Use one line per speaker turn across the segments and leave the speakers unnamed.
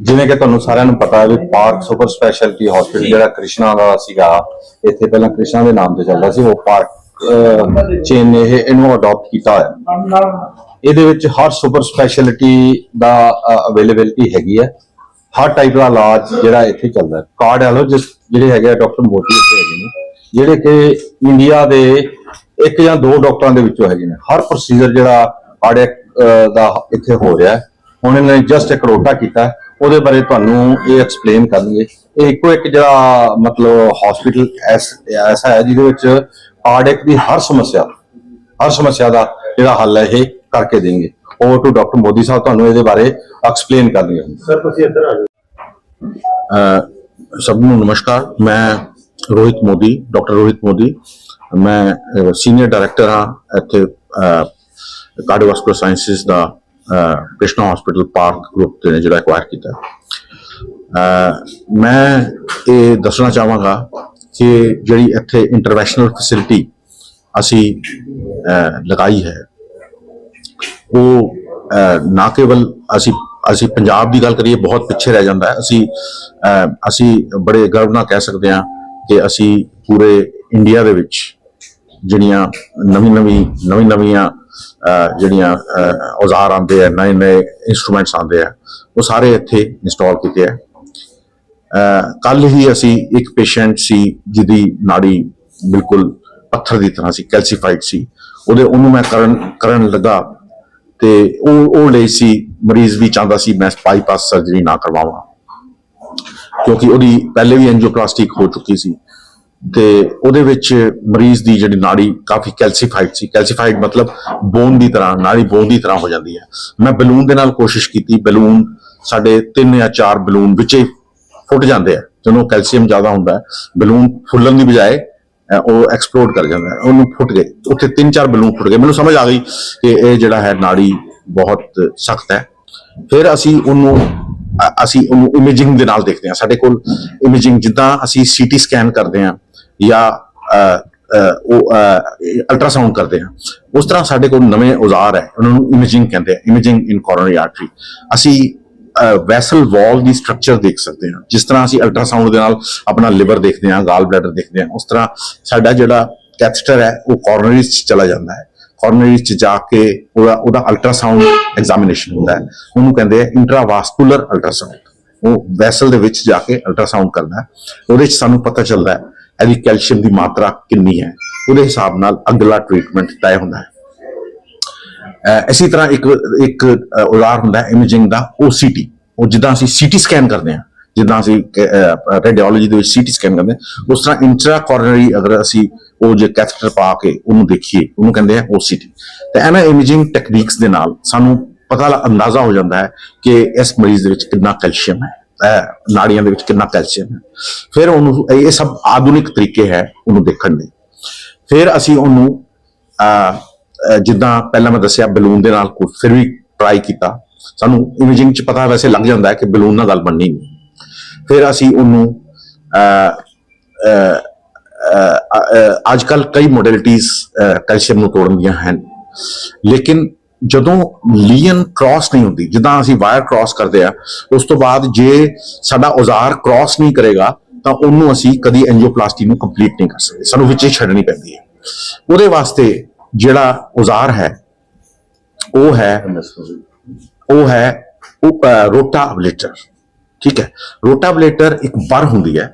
ਜਿਵੇਂ ਕਿ ਤੁਹਾਨੂੰ ਸਾਰਿਆਂ ਨੂੰ ਪਤਾ ਹੈ ਵੀ ਪਾਰਕ ਸੁਪਰ ਸਪੈਸ਼ਲਿਟੀ ਹਸਪੀਟਲ ਜਿਹੜਾ ਕ੍ਰਿਸ਼ਨਾ ਦਾ ਸੀਗਾ, ਇੱਥੇ ਪਹਿਲਾਂ ਕ੍ਰਿਸ਼ਨਾ ਦੇ ਨਾਮ ਤੇ ਚੱਲਦਾ ਸੀ, ਉਹ ਪਾਰਕ ਚੇਨ ਨੇ ਇਹ ਇਹਨੂੰ ਅਡਾਪਟ ਕੀਤਾ ਹੋਇਆ। ਇਹਦੇ ਵਿੱਚ ਹਰ ਸੁਪਰ ਸਪੈਸ਼ਲਿਟੀ ਦਾ ਅਵੇਲੇਬਿਲਟੀ ਹੈਗੀ ਹੈ। ਹਰ ਟਾਈਪ ਦਾ ਇਲਾਜ ਜਿਹੜਾ ਇੱਥੇ ਚੱਲਦਾ ਹੈ। ਕਾਰਡੀਓਲੋਜਿਸਟ ਜਿਹੜੇ ਹੈਗੇ ਆ ਡਾਕਟਰ ਮੋਦੀ ਇੱਥੇ ਹੈਗੇ ਨੇ, ਜਿਹੜੇ ਕਿ ਇੰਡੀਆ ਦੇ ਇੱਕ ਜਾਂ ਦੋ ਡਾਕਟਰਾਂ ਦੇ ਵਿੱਚੋਂ ਹੈਗੇ ਨੇ। ਹਰ ਪ੍ਰੋਸੀਜਰ ਜਿਹੜਾ ਕਾਰਡੀਅਕ ਦਾ ਇੱਥੇ ਹੋ ਰਿਹਾ ਹੈ। ਹੁਣ ਇਹਨਾਂ ਨੇ ਜਸਟ ਇੱਕ ਰੋਟਾ ਕੀਤਾ ਉਹਦੇ ਬਾਰੇ ਤੁਹਾਨੂੰ ਇਹ ਐਕਸਪਲੇਨ ਕਰਨਗੇ। ਇਹ ਇੱਕੋ ਇੱਕ ਜਿਹੜਾ ਮਤਲਬ ਹਸਪੀਟਲ ਐਸਾ ਹੈ ਜਿਹਦੇ ਵਿੱਚ ਕਾਰਡੀਅਕ ਦੀ ਹਰ ਸਮੱਸਿਆ ਹਰ ਸਮੱਸਿਆ ਦਾ ਜਿਹੜਾ ਹੱਲ ਹੈ ਇਹ ਕਰਕੇ ਦੇਣਗੇ। ਓਵਰ ਟੂ ਡਾਕਟਰ ਮੋਦੀ ਸਾਹਿਬ ਤੁਹਾਨੂੰ ਇਹਦੇ ਬਾਰੇ ਐਕਸਪਲੇਨ ਕਰਨਗੇ
ਸਰ ਤੁਸੀਂ ਇੱਧਰ ਆ ਜਾਓ।
ਅ, ਸਭ ਨੂੰ ਨਮਸਕਾਰ। ਮੈਂ ਰੋਹਿਤ ਮੋਦੀ ਡਾਕਟਰ ਰੋਹਿਤ ਮੋਦੀ। ਮੈਂ ਸੀਨੀਅਰ ਡਾਇਰੈਕਟਰ ਹਾਂ। ਇੱਥੇ ਕਾਰਡੀਓਵਾਸਕੂਲਰ ਸਾਇੰਸਿਸ ਦਾ ਕ੍ਰਿਸ਼ਨਾ ਹਸਪੀਟਲ ਪਾਰਕ ਗਰੁੱਪ ਦੇ ਨੇ, ਜਿਹੜਾ ਐਕਵਾਇਰ ਕੀਤਾ eh, ਮੈਂ ਇਹ ਦੱਸਣਾ ਚਾਹਾਂਗਾ ਕਿ ਜਿਹੜੀ ਇੱਥੇ ਇੰਟਰਵੈਨਸ਼ਨਲ ਫੈਸਿਲਿਟੀ ਅਸੀਂ eh, ਲਗਾਈ ਹੈ, ਉਹ eh, ਨਾ ਕੇਵਲ ਅਸੀਂ ਅਸੀਂ ਪੰਜਾਬ ਦੀ ਗੱਲ ਕਰੀਏ, ਬਹੁਤ ਪਿੱਛੇ ਰਹਿ ਜਾਂਦਾ ਹੈ। ਅਸੀਂ ਅਸੀਂ ਬੜੇ ਗਰਵ ਨਾਲ ਕਹਿ ਸਕਦੇ ਹਾਂ ਕਿ ਅਸੀਂ ਪੂਰੇ ਇੰਡੀਆ ਦੇ ਵਿੱਚ ਜਿਹੜੀਆਂ ਨਵੀਂ ਨਵੀਂ ਨਵੀਂ ਨਵੀਆਂ ਜਿਹੜੀਆਂ ਔਜ਼ਾਰ ਆਉਂਦੇ ਆ, ਨਵੇਂ ਨਵੇਂ ਇਨਸਟਰੂਮੈਂਟਸ ਆਉਂਦੇ ਆ, ਉਹ ਸਾਰੇ ਇੱਥੇ ਇੰਸਟਾਲ ਕੀਤੇ ਆ। ਕੱਲ ਹੀ ਅਸੀਂ ਇੱਕ ਪੇਸ਼ੈਂਟ ਸੀ, ਜਿਹਦੀ ਨਾੜੀ ਬਿਲਕੁਲ ਪੱਥਰ ਦੀ ਤਰ੍ਹਾਂ ਸੀ ਕੈਲਸੀਫਾਈਡ ਸੀ। ਉਹਦੇ, ਉਹਨੂੰ ਮੈਂ ਕਰਨ ਕਰਨ ਲੱਗਾ ਤੇ ਉਹ ਉਹ ਲਈ ਸੀ, ਮਰੀਜ਼ ਵੀ ਚਾਹੁੰਦਾ ਸੀ ਮੈਂ ਬਾਈਪਾਸ ਸਰਜਰੀ ਨਾ ਕਰਵਾਵਾਂ। ਕਿਉਂਕਿ ਉਹਦੀ ਪਹਿਲੇ ਵੀ ਐਂਜੀਓਪਲਾਸਟਿਕ ਹੋ ਚੁੱਕੀ ਸੀ। ਤੇ ਉਹਦੇ ਵਿੱਚ ਮਰੀਜ਼ ਦੀ ਜਿਹੜੀ ਨਾੜੀ ਕਾਫੀ ਕੈਲਸੀਫਾਈਡ ਸੀ। ਕੈਲਸੀਫਾਈਡ ਮਤਲਬ ਬੋਨ ਦੀ ਤਰ੍ਹਾਂ, ਨਾੜੀ ਬੋਨ ਦੀ ਤਰ੍ਹਾਂ ਹੋ ਜਾਂਦੀ ਹੈ। ਮੈਂ ਬਲੂਨ ਦੇ ਨਾਲ ਕੋਸ਼ਿਸ਼ ਕੀਤੀ, ਬਲੂਨ ਸਾਡੇ ਤਿੰਨ ਜਾਂ ਚਾਰ ਬਲੂਨ ਹੀ ਫੁੱਟ ਜਾਂਦੇ ਆ। ਜਦੋਂ ਕੈਲਸ਼ੀਅਮ ਜ਼ਿਆਦਾ ਹੁੰਦਾ ਹੈ ਬਲੂਨ ਫੁੱਲਣ ਦੀ ਬਜਾਏ ਉਹ ਐਕਸਪਲੋਡ ਕਰ ਜਾਂਦਾ ਉਹਨੂੰ ਫੁੱਟ ਗਏ। ਉੱਥੇ ਤਿੰਨ ਚਾਰ ਬਲੂਨ ਫੁੱਟ ਗਏ। ਮੈਨੂੰ ਸਮਝ ਆ ਗਈ ਕਿ ਇਹ ਜਿਹੜਾ ਹੈ ਨਾੜੀ ਬਹੁਤ ਸਖਤ ਹੈ। ਫਿਰ ਅਸੀਂ ਉਹਨੂੰ ਅਸੀਂ ਉਹਨੂੰ ਇਮੇਜਿੰਗ ਦੇ ਨਾਲ ਦੇਖਦੇ ਹਾਂ। ਸਾਡੇ ਕੋਲ ਇਮੇਜਿੰਗ ਜਿੱਦਾਂ ਅਸੀਂ ਸੀਟੀ ਸਕੈਨ ਕਰਦੇ ਹਾਂ ਜਾਂ ਉਹ ਅਲਟਰਾਸਾਊਂਡ ਕਰਦੇ ਹਾਂ। ਉਸ ਤਰ੍ਹਾਂ ਸਾਡੇ ਕੋਲ ਨਵੇਂ ਔਜ਼ਾਰ ਹੈ। ਉਹਨਾਂ ਨੂੰ ਇਮੇਜਿੰਗ ਕਹਿੰਦੇ ਆ। ਇਮੇਜਿੰਗ ਇਨ ਕੋਰੋਨਰੀ ਆਰਟਰੀ ਅਸੀਂ ਵੈਸਲ ਵਾਲ ਦੀ ਸਟਰਕਚਰ ਦੇਖ ਸਕਦੇ ਹਾਂ। ਜਿਸ ਤਰ੍ਹਾਂ ਅਸੀਂ ਅਲਟਰਾਸਾਊਂਡ ਦੇ ਨਾਲ ਆਪਣਾ ਲਿਵਰ ਦੇਖਦੇ ਹਾਂ ਗਾਲ ਬਲੈਡਰ ਦੇਖਦੇ ਹਾਂ, ਉਸ ਤਰ੍ਹਾਂ ਸਾਡਾ ਜਿਹੜਾ ਕੈਥੇਟਰ ਹੈ, ਉਹ ਕੋਰਨਰੀਜ਼ 'ਚ ਚਲਾ ਜਾਂਦਾ ਹੈ। ਕੋਰਨਰੀਜ਼ 'ਚ ਜਾ ਕੇ ਉਹਦਾ ਉਹਦਾ ਅਲਟਰਾਸਾਊਂਡ ਐਗਜ਼ਾਮੀਨੇਸ਼ਨ ਹੁੰਦਾ ਹੈ। ਉਹਨੂੰ ਕਹਿੰਦੇ ਆ ਇੰਟਰਾਵਾਸਕੂਲਰ ਅਲਟਰਾਸਾਊਂਡ ਉਹ ਵੈਸਲ ਦੇ ਵਿੱਚ ਜਾ ਕੇ ਅਲਟਰਾਸਾਊਂਡ ਕਰਦਾ ਉਹਦੇ 'ਚ ਸਾਨੂੰ ਪਤਾ ਚੱਲਦਾ ਹੈ ਇਹਦੀ ਕੈਲਸ਼ੀਅਮ ਦੀ ਮਾਤਰਾ ਕਿੰਨੀ ਹੈ। ਉਹਦੇ ਹਿਸਾਬ ਨਾਲ ਅਗਲਾ ਟ੍ਰੀਟਮੈਂਟ ਤੈਅ ਹੁੰਦਾ ਹੈ। ਇਸੇ ਤਰ੍ਹਾਂ ਇੱਕ ਇੱਕ ਅਹ, ਹੁੰਦਾ ਇਮੇਜਿੰਗ ਦਾ OCT ਉਹ ਜਿੱਦਾਂ ਅਸੀਂ ਸੀਟੀ ਸਕੈਨ ਕਰਦੇ ਹਾਂ ਜਿੱਦਾਂ ਅਸੀਂ ਰੇਡੀਓਲੋਜੀ ਦੇ ਵਿੱਚ ਸੀਟੀ ਸਕੈਨ ਕਰਦੇ ਉਸ ਤਰ੍ਹਾਂ ਇੰਟਰਾ ਕੋਰਨਰੀ ਅਗਰ ਅਸੀਂ ਉਹ ਜੇ ਕੈਥੇਟਰ ਪਾ ਕੇ ਉਹਨੂੰ ਦੇਖੀਏ, ਉਹਨੂੰ ਕਹਿੰਦੇ ਆ OCT ਤੇ ਇਹਨਾਂ ਇਮੇਜਿੰਗ ਟੈਕਨੀਕਸ ਦੇ ਨਾਲ ਸਾਨੂੰ ਪਤਾ ਲ- ਅੰਦਾਜ਼ਾ ਹੋ ਜਾਂਦਾ ਹੈ ਕਿ ਇਸ ਮਰੀਜ਼ ਦੇ ਵਿੱਚ ਕਿੰਨਾ ਕੈਲਸ਼ੀਅਮ ਹੈ ਨਾੜੀਆਂ ਦੇ ਵਿੱਚ ਕਿੰਨਾ ਕੈਲਸ਼ੀਅਮ ਹੈ। ਫਿਰ ਉਹਨੂੰ, ਇਹ ਸਭ ਆਧੁਨਿਕ ਤਰੀਕੇ ਹੈ ਉਹਨੂੰ ਦੇਖਣ ਦੇ। ਫਿਰ ਅਸੀਂ ਉਹਨੂੰ ਜਿੱਦਾਂ ਪਹਿਲਾਂ ਮੈਂ ਦੱਸਿਆ ਬਲੂਨ ਦੇ ਨਾਲ ਕੁਝ ਫਿਰ ਵੀ ਟਰਾਈ ਕੀਤਾ। ਸਾਨੂੰ ਇਮੇਜਿੰਗ ਚ ਪਤਾ ਵੈਸੇ ਲੱਗ ਜਾਂਦਾ ਹੈ ਕਿ ਬਲੂਨ ਨਾਲ ਗੱਲ ਬਣਨੀ ਨਹੀਂ। ਫਿਰ ਅਸੀਂ ਉਹਨੂੰ ਅੱਜ ਕੱਲ ਕਈ ਮੋਡੈਲਿਟੀਆਂ ਕੈਲਸ਼ੀਅਮ ਨੂੰ ਤੋੜਨ ਦੀਆਂ ਹਨ। ਲੇਕਿਨ ਜਦੋਂ ਲੀਅਨ ਕ੍ਰਾਸ ਨਹੀਂ ਹੁੰਦੀ, ਜਿੱਦਾਂ ਅਸੀਂ ਵਾਇਰ ਕ੍ਰਾਸ ਕਰਦੇ ਆ, ਉਸ ਤੋਂ ਬਾਅਦ ਜੇ ਸਾਡਾ ਔਜ਼ਾਰ ਕ੍ਰਾਸ ਨਹੀਂ ਕਰੇਗਾ, ਤਾਂ ਉਹਨੂੰ ਅਸੀਂ ਕਦੀ ਐਂਜੀਓਪਲਾਸਟੀ ਨੂੰ ਕੰਪਲੀਟ ਨਹੀਂ ਕਰ ਸਕਦੇ। ਸਾਨੂੰ ਵਿੱਚ ਛੱਡਣੀ ਪੈਂਦੀ ਹੈ। ਉਹਦੇ ਵਾਸਤੇ ਜਿਹੜਾ ਔਜ਼ਾਰ ਹੈ, ਉਹ ਹੈ ਉਹ ਹੈ ਉਹ ਰੋਟਾਬਲੇਟਰ। ਠੀਕ ਹੈ? ਰੋਟਾਬਲੇਟਰ ਇੱਕ ਬਰ ਹੁੰਦੀ ਹੈ।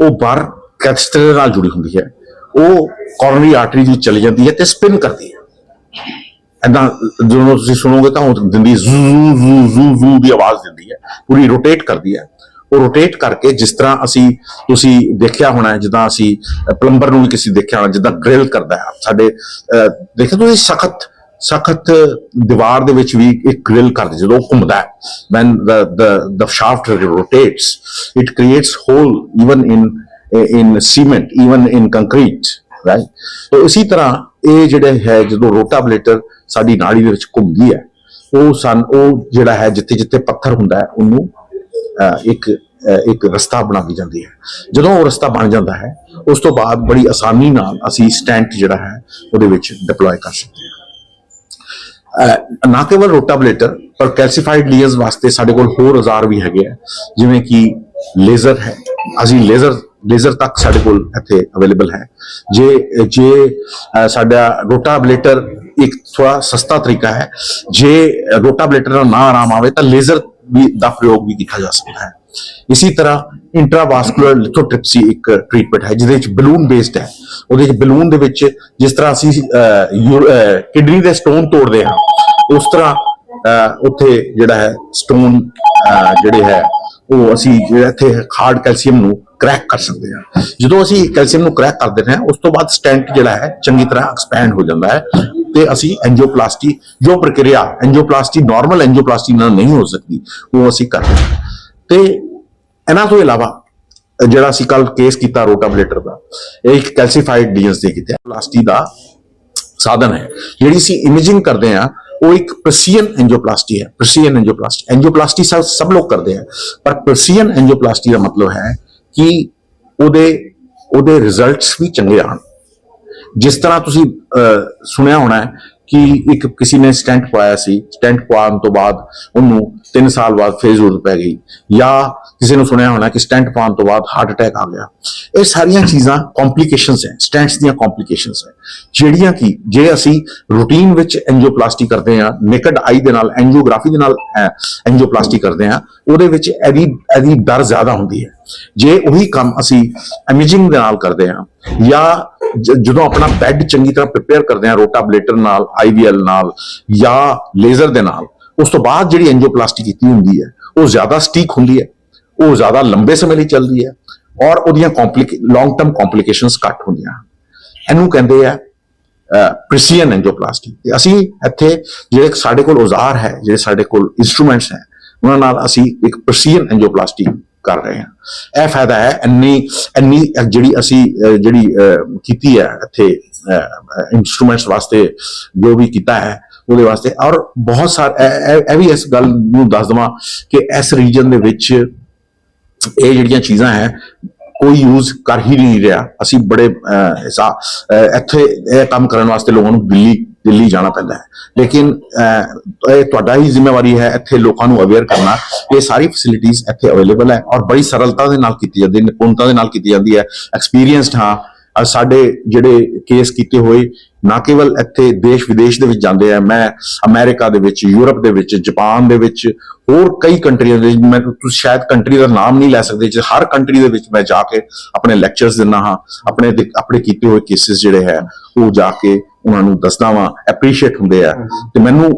ਉਹ ਬਰ ਕੈਥੇਟਰ ਨਾਲ ਜੁੜੀ ਹੁੰਦੀ ਹੈ। ਉਹ ਕੋਰਨਰੀ ਆਰਟਰੀ ਦੀ ਚਲੀ ਜਾਂਦੀ ਹੈ ਤੇ ਸਪਿਨ ਕਰਦੀ ਹੈ। ਐਦਾਂ ਜਦੋਂ ਤੁਸੀਂ ਸੁਣੋਗੇ ਤਾਂ ਉਹ ਦਿੰਦੀ ਜ਼ੂ ਜ਼ੂ ਜ਼ੂ ਜ਼ੂ ਦੀ ਆਵਾਜ਼ ਦਿੰਦੀ ਹੈ। ਪੂਰੀ ਰੋਟੇਟ ਕਰਦੀ ਹੈ। ਉਹ ਰੋਟੇਟ ਕਰਕੇ ਜਿਸ ਤਰ੍ਹਾਂ ਅਸੀਂ ਤੁਸੀਂ ਦੇਖਿਆ ਹੋਣਾ ਹੈ ਜਿੱਦਾਂ ਅਸੀਂ ਪਲੰਬਰ ਨੂੰ ਵੀ ਕਿਸੇ ਦੇਖਿਆ ਹੋਣਾ ਜਿੱਦਾਂ ਗ੍ਰਿਲ ਕਰਦਾ ਹੈ। ਸਾਡੇ ਅਹ, ਦੇਖਿਆ ਤੁਸੀਂ ਸਖਤ ਸਖਤ ਦੀਵਾਰ ਦੇ ਵਿੱਚ ਵੀ ਇੱਕ ਗ੍ਰਿਲ ਕਰਦੇ ਜਦੋਂ ਘੁੰਮਦਾ ਹੈ। When the the the shaft rotates it creates hole even in in cement, even in concrete, right? तो ਇसी ਤਰ੍ਹਾਂ ਇਹ ਜਿਹੜੇ ਹੈ, ਜਦੋਂ ਰੋਟਾਬਲੇਟਰ ਸਾਡੀ ਨਾੜੀ ਦੇ ਵਿੱਚ ਘੁੰਮਦੀ ਹੈ, ਉਹ ਸਨ, ਉਹ ਜਿਹੜਾ ਹੈ ਜਿੱਥੇ ਜਿੱਥੇ ਪੱਥਰ ਹੁੰਦਾ ਹੈ, ਉਹਨੂੰ ਇੱਕ ਇੱਕ ਰਸਤਾ ਬਣਾ ਕੇ ਜਾਂਦੀ ਹੈ। ਜਦੋਂ ਉਹ ਰਸਤਾ ਬਣ ਜਾਂਦਾ ਹੈ, ਉਸ ਤੋਂ ਬਾਅਦ ਬੜੀ ਆਸਾਨੀ ਨਾਲ ਅਸੀਂ ਸਟੈਂਟ ਜਿਹੜਾ ਹੈ, ਉਹਦੇ ਵਿੱਚ ਡਿਪਲੋਏ ਕਰ ਸਕਦੇ ਹਾਂ। ਨਾ ਕੇਵਲ ਰੋਟਾਬਲੇਟਰ, ਪਰ ਕੈਲਸੀਫਾਈਡ ਲੀਅਰਸ ਵਾਸਤੇ ਸਾਡੇ ਕੋਲ ਹੋਰ ਔਜ਼ਾਰ ਵੀ ਹੈਗੇ ਆ, ਜਿਵੇਂ ਕਿ ਲੇਜ਼ਰ ਹੈ। ਅਸੀਂ ਲੇਜ਼ਰ ਲੇਜ਼ਰ ਤੱਕ ਸਾਡੇ ਕੋਲ ਇੱਥੇ ਅਵੇਲੇਬਲ ਹੈ। ਜੇ ਜੇ ਸਾਡਾ ਰੋਟਾਬਲੇਟਰ ਇੱਕ ਥੋੜਾ ਸਸਤਾ ਤਰੀਕਾ ਹੈ, ਜੇ ਰੋਟਾਬਲੇਟਰ ਨਾਲ ਨਾ ਆਰਾਮ ਆਵੇ ਤਾਂ ਲੇਜ਼ਰ ਵੀ ਦਾ ਪ੍ਰਯੋਗ ਵੀ ਕੀਤਾ ਜਾ ਸਕਦਾ ਹੈ। ਇਸੇ ਤਰ੍ਹਾਂ ਇੰਟਰਾਵਾਸਕੂਲਰ ਲਿਥੋਟ੍ਰਿਪਸੀ ਇੱਕ ਟ੍ਰੀਟਮੈਂਟ ਹੈ, ਜਿਹਦੇ ਵਿੱਚ ਬਲੂਨ ਬੇਸਡ ਹੈ। ਉਹਦੇ ਵਿੱਚ ਬਲੂਨ ਦੇ ਵਿੱਚ ਜਿਸ ਤਰ੍ਹਾਂ ਅਸੀਂ ਕਿਡਨੀ ਦੇ ਸਟੋਨ ਤੋੜਦੇ ਹਾਂ, ਉਸ ਤਰ੍ਹਾਂ ਉੱਥੇ ਜਿਹੜਾ ਹੈ ਸਟੋਨ ਜਿਹੜੇ ਹੈ, ਉਹ ਅਸੀਂ ਜਿਹੜਾ ਇੱਥੇ ਹਾਰਡ ਕੈਲਸ਼ੀਅਮ ਨੂੰ ਕਰੈਕ ਕਰ ਸਕਦੇ ਹਾਂ। ਜਦੋਂ ਅਸੀਂ ਕੈਲਸ਼ੀਅਮ ਨੂੰ ਕਰੈਕ ਕਰ ਦਿੰਦੇ ਹਾਂ ਉਸ ਤੋਂ ਬਾਅਦ ਸਟੈਂਟ ਜਿਹੜਾ ਹੈ, ਚੰਗੀ ਤਰ੍ਹਾਂ ਐਕਸਪੈਂਡ ਹੋ ਜਾਂਦਾ ਹੈ ਤੇ ਅਸੀਂ ਐਂਜੀਓਪਲਾਸਟੀ ਜੋ ਪ੍ਰਕਿਰਿਆ ਐਂਜੀਓਪਲਾਸਟੀ ਨਾਰਮਲ ਐਂਜੀਓਪਲਾਸਟੀ ਨਾਲ ਨਹੀਂ ਹੋ ਸਕਦੀ, ਉਹ ਅਸੀਂ ਕਰਦੇ ਹਾਂ। ਤੇ ਇਹਨਾਂ ਤੋਂ ਇਲਾਵਾ, ਜਿਹੜਾ ਅਸੀਂ ਕੱਲ ਕੇਸ ਕੀਤਾ ਰੋਟਾਬਲੇਟਰ ਦਾ, ਇਹ ਇੱਕ ਕੈਲਸੀਫਾਈਡ ਡੀਐਨਸ ਦੇ ਕੀਤਾ ਪਲਾਸਟੀ ਦਾ ਸਾਧਨ ਹੈ। ਜਿਹੜੀ ਅਸੀਂ ਇਮੇਜਿੰਗ ਕਰਦੇ ਆ ਉਹ ਇੱਕ ਪ੍ਰੈਸੀਅਨ ਐਂਜੀਓਪਲਾਸਟੀ ਹੈ। ਪ੍ਰੈਸੀਅਨ ਐਂਜੀਓਪਲਾਸਟੀ ਐਂਜੀਓਪਲਾਸਟੀ ਸਭ ਲੋਕ ਕਰਦੇ ਆ। ਪਰ ਪ੍ਰਸੀਅਨ ਐਂਜੀਓਪਲਾਸਟੀ ਦਾ ਮਤਲਬ ਹੈ ਕਿ ਉਹਦੇ ਉਹਦੇ ਰਿਜ਼ਲਟਸ ਵੀ ਚੰਗੇ ਆਣ ਜਿਸ ਤਰ੍ਹਾਂ ਤੁਸੀਂ ਸੁਣਿਆ ਹੋਣਾ ਕਿ ਇੱਕ ਕਿਸੇ ਨੇ ਸਟੈਂਟ ਪਵਾਇਆ ਸੀ ਸਟੈਂਟ ਪਵਾਉਣ ਤੋਂ ਬਾਅਦ ਉਹਨੂੰ 3 ਸਾਲ ਬਾਅਦ ਫੇਰ ਜ਼ਰੂਰਤ ਪੈ ਗਈ। ਜਾਂ ਕਿਸੇ ਨੂੰ ਸੁਣਿਆ ਹੋਣਾ ਕਿ ਸਟੈਂਟ ਪਾਉਣ ਤੋਂ ਬਾਅਦ ਹਾਰਟ ਅਟੈਕ ਆ ਗਿਆ। ਇਹ ਸਾਰੀਆਂ ਚੀਜ਼ਾਂ ਕੰਪਲਿਕੇਸ਼ਨਸ ਹੈ ਸਟੈਂਟਸ ਦੀਆਂ ਕੰਪਲਿਕੇਸ਼ਨਸ ਹੈ। ਜਿਹੜੀਆਂ ਕਿ ਜੇ ਅਸੀਂ ਰੂਟੀਨ ਵਿੱਚ ਐਂਜੀਓਪਲਾਸਟੀ ਕਰਦੇ ਹਾਂ ਨੇਕਡ ਆਈ ਦੇ ਨਾਲ ਐਂਜੀਓਗ੍ਰਾਫੀ ਦੇ ਨਾਲ ਐਂਜੀਓਪਲਾਸਟੀ ਕਰਦੇ ਹਾਂ, ਉਹਦੇ ਵਿੱਚ ਇਹਦੀ ਇਹਦੀ ਦਰ ਜ਼ਿਆਦਾ ਹੁੰਦੀ ਹੈ। ਜੇ ਉਹੀ ਕੰਮ ਅਸੀਂ ਇਮੇਜਿੰਗ ਦੇ ਨਾਲ ਕਰਦੇ ਹਾਂ, ਜਾਂ ਜਦੋਂ ਆਪਣਾ ਬੈੱਡ ਚੰਗੀ ਤਰ੍ਹਾਂ ਪ੍ਰਿਪੇਅਰ ਕਰਦੇ ਹਾਂ, ਰੋਟਾਬਲੇਟਰ ਨਾਲ ਆਈਵੀਐਲ ਨਾਲ, ਜਾਂ ਲੇਜ਼ਰ ਦੇ ਨਾਲ, ਉਸ ਤੋਂ ਬਾਅਦ ਜਿਹੜੀ ਐਂਜੀਓਪਲਾਸਟੀ ਕੀਤੀ ਹੁੰਦੀ ਹੈ, ਉਹ ਜ਼ਿਆਦਾ ਸਟੀਕ ਹੁੰਦੀ ਹੈ, ਉਹ ਜ਼ਿਆਦਾ ਲੰਬੇ ਸਮੇਂ ਲਈ ਚੱਲਦੀ ਹੈ, ਔਰ ਉਹਦੀਆਂ ਕੰਪਲਿਕ ਲੌਂਗ ਟਰਮ ਕੰਪਲਿਕੇਸ਼ਨਸ ਘੱਟ ਹੁੰਦੀਆਂ ਇਹਨੂੰ ਕਹਿੰਦੇ ਆ ਪ੍ਰੀਸੀਅਨ ਐਂਜੀਓਪਲਾਸਟੀ ਅਸੀਂ ਇੱਥੇ ਜਿਹੜੇ ਸਾਡੇ ਕੋਲ ਔਜ਼ਾਰ ਹੈ, ਜਿਹੜੇ ਸਾਡੇ ਕੋਲ ਇਨਸਟਰੂਮੈਂਟਸ ਹੈ, ਉਹਨਾਂ ਨਾਲ ਅਸੀਂ ਇੱਕ ਪ੍ਰੀਸੀਅਨ ਐਂਜੀਓਪਲਾਸਟੀ ਕਰ ਰਹੇ ਹਾਂ। ਇਹ ਫਾਇਦਾ ਹੈ ਇੰਨੀ ਇੰਨੀ ਜਿਹੜੀ ਅਸੀਂ ਜਿਹੜੀ ਕੀਤੀ ਹੈ ਇੱਥੇ ਇਨਸਟਰੂਮੈਂਟਸ ਵਾਸਤੇ ਜੋ ਵੀ ਕੀਤਾ ਹੈ ਉਹਦੇ ਵਾਸਤੇ ਔਰ ਬਹੁਤ ਸਾਰੇ ਇਹ- ਵੀ ਇਸ ਗੱਲ ਨੂੰ ਦੱਸ ਦਵਾਂ ਕਿ ਇਸ ਰੀਜਨ ਦੇ ਵਿੱਚ ਇਹ ਜਿਹੜੀਆਂ ਚੀਜ਼ਾਂ ਹੈ ਕੋਈ ਯੂਜ਼ ਕਰ ਹੀ ਨਹੀਂ ਰਿਹਾ। ਅਸੀਂ ਬੜੇ ਅਹ, ਇੱਥੇ ਇਹ ਕੰਮ ਕਰਨ ਵਾਸਤੇ ਲੋਕਾਂ ਨੂੰ ਦਿੱਲੀ ਦਿੱਲੀ ਜਾਣਾ ਪੈਂਦਾ ਹੈ। ਲੇਕਿਨ ਇਹ ਤੁਹਾਡਾ ਹੀ ਜ਼ਿੰਮੇਵਾਰੀ ਹੈ ਇੱਥੇ ਲੋਕਾਂ ਨੂੰ ਅਵੇਅਰ ਕਰਨਾ ਇਹ ਸਾਰੀ ਫੈਸਿਲਿਟੀਆਂ ਇੱਥੇ ਅਵੇਲੇਬਲ ਹੈ ਔਰ ਬੜੀ ਸਰਲਤਾ ਦੇ ਨਾਲ ਕੀਤੀ ਜਾਂਦੀ ਹੈ, ਨਿਪੁੰਨਤਾ ਦੇ ਨਾਲ ਕੀਤੀ ਜਾਂਦੀ ਹੈ। ਐਕਸਪੀਰੀਅੰਸਡ ਹਾਂ ਸਾਡੇ ਜਿਹੜੇ ਕੇਸ ਕੀਤੇ ਹੋਏ, ਨਾ ਕੇਵਲ ਇੱਥੇ ਦੇਸ਼ ਵਿਦੇਸ਼ ਦੇ ਵਿੱਚ ਜਾਂਦੇ ਆ, ਮੈਂ ਅਮਰੀਕਾ ਦੇ ਵਿੱਚ, ਯੂਰਪ ਦੇ ਵਿੱਚ, ਜਾਪਾਨ ਦੇ ਵਿੱਚ, ਹੋਰ ਕਈ ਕੰਟਰੀਆਂ ਦੇ ਮੈਂ ਤੁਸੀਂ ਸ਼ਾਇਦ ਕੰਟਰੀ ਦਾ ਨਾਮ ਨਹੀਂ ਲੈ ਸਕਦੇ, ਜੇ ਹਰ ਕੰਟਰੀ ਦੇ ਵਿੱਚ ਮੈਂ ਜਾ ਕੇ ਆਪਣੇ ਲੈਕਚਰਸ ਦਿੰਦਾ ਹਾਂ, ਆਪਣੇ ਆਪਣੇ ਕੀਤੇ ਹੋਏ ਕੇਸਿਸ ਜਿਹੜੇ ਹੈ, ਉਹ ਜਾ ਕੇ ਉਹਨਾਂ ਨੂੰ ਦੱਸਦਾ ਵਾਂ ਐਪਰੀਸ਼ੀਏਟ ਹੁੰਦੇ ਆ। ਤੇ ਮੈਨੂੰ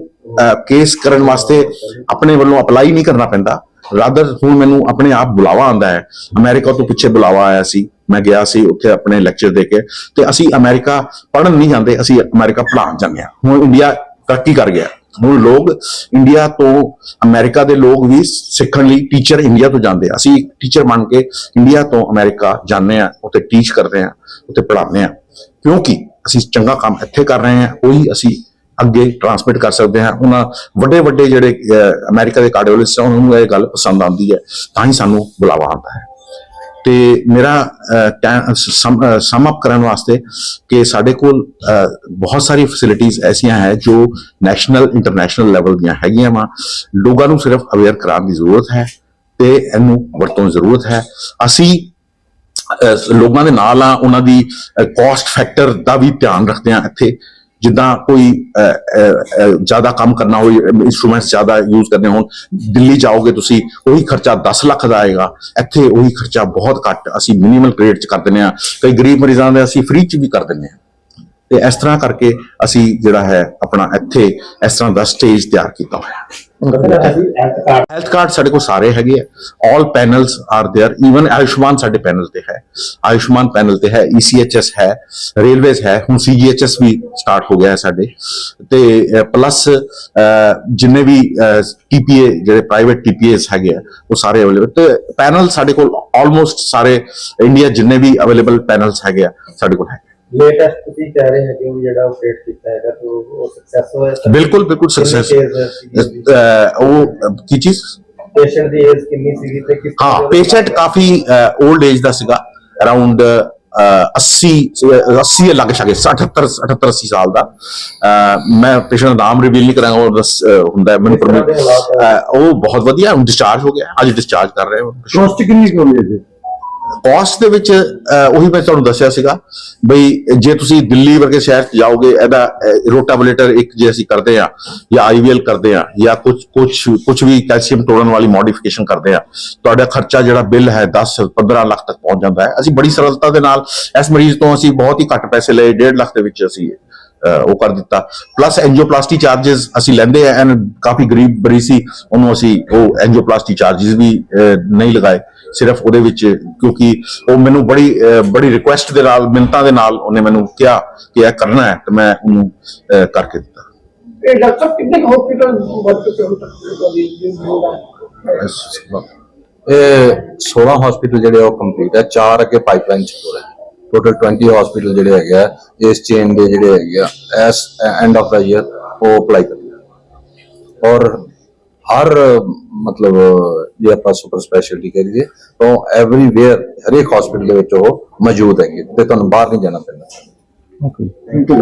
ਕੇਸ ਕਰਨ ਵਾਸਤੇ ਆਪਣੇ ਵੱਲੋਂ ਅਪਲਾਈ ਨਹੀਂ ਕਰਨਾ ਪੈਂਦਾ। ਰਾਦਰ ਹੁਣ ਮੈਨੂੰ ਆਪਣੇ ਆਪ ਬੁਲਾਵਾ ਆਂਦਾ ਹੈ। ਅਮਰੀਕਾ ਤੋਂ ਪਿੱਛੇ ਬੁਲਾਵਾ ਆਇਆ ਸੀ। ਮੈਂ ਗਿਆ ਸੀ ਉੱਥੇ ਆਪਣੇ ਲੈਕਚਰ ਦੇ ਕੇ ਤੇ ਅਸੀਂ ਅਮਰੀਕਾ ਪੜਨ ਨਹੀਂ ਜਾਂਦੇ ਅਸੀਂ ਅਮਰੀਕਾ ਪੜ੍ਹਾਉਣ ਜਾਂਦੇ ਹਾਂ। ਹੁਣ ਇੰਡੀਆ ਤਰੱਕੀ ਕਰ ਗਿਆ। ਹੁਣ ਲੋਕ ਇੰਡੀਆ ਤੋਂ ਅਮਰੀਕਾ ਦੇ ਲੋਕ ਵੀ ਸਿੱਖਣ ਲਈ ਟੀਚਰ ਇੰਡੀਆ ਤੋਂ ਜਾਂਦੇ ਆ। ਅਸੀਂ ਟੀਚਰ ਬਣ ਕੇ ਇੰਡੀਆ ਤੋਂ ਅਮਰੀਕਾ ਜਾਂਦੇ ਆ ਉੱਥੇ ਟੀਚ ਕਰਦੇ ਆ ਉੱਥੇ ਪੜ੍ਹਾਉਂਦੇ ਆ ਕਿਉਂਕਿ ਅਸੀਂ ਚੰਗਾ ਕੰਮ ਇੱਥੇ ਕਰ ਰਹੇ ਹਾਂ ਉਹੀ ਅਸੀਂ ਅੱਗੇ ਟਰਾਂਸਮਿਟ ਕਰ ਸਕਦੇ ਹਾਂ। ਉਹਨਾਂ ਵੱਡੇ ਵੱਡੇ ਜਿਹੜੇ ਅਹ, ਅਮਰੀਕਾ ਦੇ ਕਾਰਡੀਓਲੋਜਿਸਟ ਉਹਨਾਂ ਨੂੰ ਇਹ ਗੱਲ ਪਸੰਦ ਆਉਂਦੀ ਹੈ ਤਾਂ ਹੀ ਸਾਨੂੰ ਬੁਲਾਵਾ ਆਉਂਦਾ ਹੈ। ਤੇ ਮੇਰਾ ਸਮ ਅਪ ਕਰਨ ਵਾਸਤੇ ਕਿ ਸਾਡੇ ਕੋਲ ਬਹੁਤ ਸਾਰੀ ਫੈਸਿਲਿਟੀਆਂ ਐਸੀਆਂ ਹੈ ਜੋ ਨੈਸ਼ਨਲ ਇੰਟਰਨੈਸ਼ਨਲ ਲੈਵਲ ਦੀਆਂ ਹੈਗੀਆਂ ਵਾ। ਲੋਕਾਂ ਨੂੰ ਸਿਰਫ ਅਵੇਅਰ ਕਰਾਉਣ ਦੀ ਜ਼ਰੂਰਤ ਹੈ ਤੇ ਇਹਨੂੰ ਵਰਤੋਂ ਦੀ ਜ਼ਰੂਰਤ ਹੈ। ਅਸੀਂ ਲੋਕਾਂ ਦੇ ਨਾਲ ਆ, ਉਹਨਾਂ ਦੀ ਕਾਸਟ ਫੈਕਟਰ ਦਾ ਵੀ ਧਿਆਨ ਰੱਖਦੇ ਆ ਇੱਥੇ। ਜਿੱਦਾਂ ਕੋਈ ਜ਼ਿਆਦਾ ਕੰਮ ਕਰਨਾ ਹੋਵੇ ਇਨਸਟਰੂਮੈਂਟਸ ਜ਼ਿਆਦਾ ਯੂਜ਼ ਕਰਨੇ ਹੋਣ, ਦਿੱਲੀ ਜਾਓਗੇ ਤੁਸੀਂ, ਉਹੀ ਖਰਚਾ 10 ਲੱਖ ਦਾ ਆਏਗਾ। ਇੱਥੇ ਉਹੀ ਖਰਚਾ ਬਹੁਤ ਘੱਟ ਅਸੀਂ ਮਿਨੀਮਲ ਰੇਟ 'ਚ ਕਰ ਦਿੰਦੇ ਆ ਕਈ ਗਰੀਬ ਮਰੀਜ਼ਾਂ ਦੇ ਅਸੀਂ ਫ੍ਰੀ 'ਚ ਵੀ ਕਰ ਦਿੰਦੇ ਆ ਤੇ ਇਸ ਤਰ੍ਹਾਂ ਕਰਕੇ ਅਸੀਂ ਜਿਹੜਾ ਹੈ ਆਪਣਾ ਇੱਥੇ ਇਸ ਤਰ੍ਹਾਂ ਦਾ ਸਟੇਜ ਤਿਆਰ ਕੀਤਾ ਹੋਇਆ ਹੈ
ਅਸੀਂ ਹੈਲਥ ਕਾਰਡ
ਹੈਲਥ ਕਾਰਡ ਸਾਡੇ ਕੋਲ ਸਾਰੇ ਹੈਗੇ ਆ all panels are there even Ayushman ਸਾਡੇ ਪੈਨਲ ਤੇ ਹੈ ਆਯੁਸ਼ਮਾਨ ਪੈਨਲ ਤੇ ਹੈ ECHS ਹੈ ਰੇਲਵੇਜ਼ ਹੈ ਹੁਣ CGHS ਵੀ ਸਟਾਰਟ ਹੋ ਗਿਆ ਹੈ ਸਾਡੇ ਤੇ ਪਲੱਸ ਜਿੰਨੇ ਵੀ TPA ਜਿਹੜੇ ਪ੍ਰਾਈਵੇਟ TPAs ਹੈਗੇ ਆ ਉਹ ਸਾਰੇ ਅਵੇਲੇਬਲ ਤੇ ਪੈਨਲ ਸਾਡੇ ਕੋਲ ਆਲਮੋਸਟ ਸਾਰੇ ਇੰਡੀਆ ਜਿੰਨੇ ਵੀ ਅਵੇਲੇਬਲ ਪੈਨਲਸ ਹੈਗੇ ਆ ਸਾਡੇ ਕੋਲ ਹੈ
ਲੇਟੈਸਟ ਤੁਸੀਂ ਕਹਿ ਰਹੇ ਹੈਗੇ ਵੀ ਜਿਹੜਾ ਆਪਰੇਟ ਕੀਤਾ ਹੈਗਾ ਤਾਂ ਉਹ ਸਕਸੈਸ ਹੋਇਆ
ਬਿਲਕੁਲ ਬਿਲਕੁਲ ਸਕਸੈਸ ਉਹ ਕੀ ਚੀਜ਼?
ਪੇਸ਼ੈਂਟ ਦੀ ਏਜ ਕਿੰਨੀ ਸੀਗੀ ਤੇ ਕਿਸ
ਹਾਂ ਪੇਸ਼ੈਂਟ ਕਾਫੀ 올ਡ ਏਜ ਦਾ ਸੀਗਾ ਅਰਾਊਂਡ ਅਹ 80 80 ਦੇ ਲਾਗੇ ਛਾਗੇ 78 78 80 ਸਾਲ ਦਾ। ਮੈਂ ਪੇਸ਼ੈਂਟ ਦਾ ਨਾਮ ਰਿਵੀਲ ਨਹੀਂ ਕਰਾਂਗਾ ਉਹ ਹੁੰਦਾ ਹੈ ਮੈਨੂੰ? ਅਹ ਉਹ ਬਹੁਤ ਵਧੀਆ ਡਿਸਚਾਰਜ ਹੋ ਗਿਆ ਅੱਜ ਡਿਸਚਾਰਜ ਕਰ ਰਹੇ ਹਾਂ।
ਕੋਸਟ ਕਿੰਨੀ ਹੁੰਦੀ ਹੈ ਜੀ?
ਕੋਸਟ ਦੇ ਵਿੱਚ ਉਹੀ ਮੈਂ ਤੁਹਾਨੂੰ ਦੱਸਿਆ ਸੀਗਾ ਬਈ ਜੇ ਤੁਸੀਂ ਦਿੱਲੀ ਵਰਗੇ ਸ਼ਹਿਰ 'ਚ ਜਾਓਗੇ, ਇਹਦਾ ਰੋਟਾਬਲੇਟਰ ਇੱਕ ਜੇ ਅਸੀਂ ਕਰਦੇ ਆ ਜਾਂ ਆਈਵੀਐਲ ਕਰਦੇ ਆ ਜਾਂ ਕੁਝ ਕੁਝ ਕੁਝ ਵੀ ਕੈਲਸ਼ੀਅਮ ਤੋੜਨ ਵਾਲੀ ਮੋਡੀਫਿਕੇਸ਼ਨ ਕਰਦੇ ਆ ਤੁਹਾਡਾ ਖਰਚਾ ਜਿਹੜਾ ਬਿੱਲ ਹੈ 10 15 ਲੱਖ ਤੱਕ ਪਹੁੰਚ ਜਾਂਦਾ ਹੈ। ਅਸੀਂ ਬੜੀ ਸਰਲਤਾ ਦੇ ਨਾਲ ਇਸ ਮਰੀਜ਼ ਤੋਂ ਅਸੀਂ ਬਹੁਤ ਹੀ ਘੱਟ ਪੈਸੇ ਲਏ 1.5 ਲੱਖ ਦੇ ਵਿੱਚ ਅਸੀਂ ਉਹ ਕਰ ਦਿੱਤਾ। ਪਲੱਸ ਐਂਜੀਓਪਲਾਸਟੀ ਚਾਰजेस ਅਸੀਂ ਲੈਂਦੇ ਆ ਐਂਡ ਕਾਫੀ ਗਰੀਬ ਬਰੀ ਸੀ, ਉਹਨੂੰ ਅਸੀਂ ਉਹ ਐਂਜੀਓਪਲਾਸਟੀ ਚਾਰजेस ਵੀ ਨਹੀਂ ਲਗਾਏ। ਸਿਰਫ ਉਹਦੇ ਵਿੱਚ ਕਿਉਂਕਿ ਉਹ ਮੈਨੂੰ ਬੜੀ ਬੜੀ ਰਿਕੁਐਸਟ ਦੇ ਨਾਲ ਮਿੰਤਾਂ ਦੇ ਨਾਲ ਉਹਨੇ ਮੈਨੂੰ ਕਿਹਾ ਕਿ ਇਹ ਕਰਨਾ ਹੈ ਤੇ ਮੈਂ ਉਹਨੂੰ ਕਰਕੇ ਦਿੱਤਾ।
ਇਹ ਡਾਕਟਰ ਸਾਹਿਬ ਕਿੰਨੇ ਹਸਪੀਟਲ ਵੱਧ ਚੁੱਕੇ ਹੁਣ ਤੱਕ? ਤੁਹਾਡੀ
ਇਹ 16 ਹਸਪੀਟਲ ਜਿਹੜੇ ਉਹ ਕੰਪਲੀਟ ਹੈ ਚਾਰ ਅੱਗੇ ਪਾਈਪਲਾਈਨ ਚ ਹੋ। ਰਹੇ ਟੋਟਲ 20 ਹਸਪੀਟਲ ਜਿਹੜੇ ਹੈਗੇ ਆ ਇਸ ਚੇਨ ਦੇ ਜਿਹੜੇ ਹੈਗੇ ਆ as end of the year ਉਹ ਅਪਲਾਈ ਕਰਦੇ ਔਰ ਹਰ ਮਤਲਬ ਜੇ ਆਪਾਂ ਸੁਪਰ ਸਪੈਸ਼ਲਿਟੀ ਕਰੀਏ, ਤਾਂ ਐਵਰੀਵੇਅਰ ਹਰੇਕ ਹਸਪੀਟਲ ਦੇ ਵਿੱਚ ਉਹ ਮੌਜੂਦ ਹੈਗੇ ਤੇ ਤੁਹਾਨੂੰ ਬਾਹਰ ਨਹੀਂ ਜਾਣਾ ਪੈਂਦਾ।
Okay thank you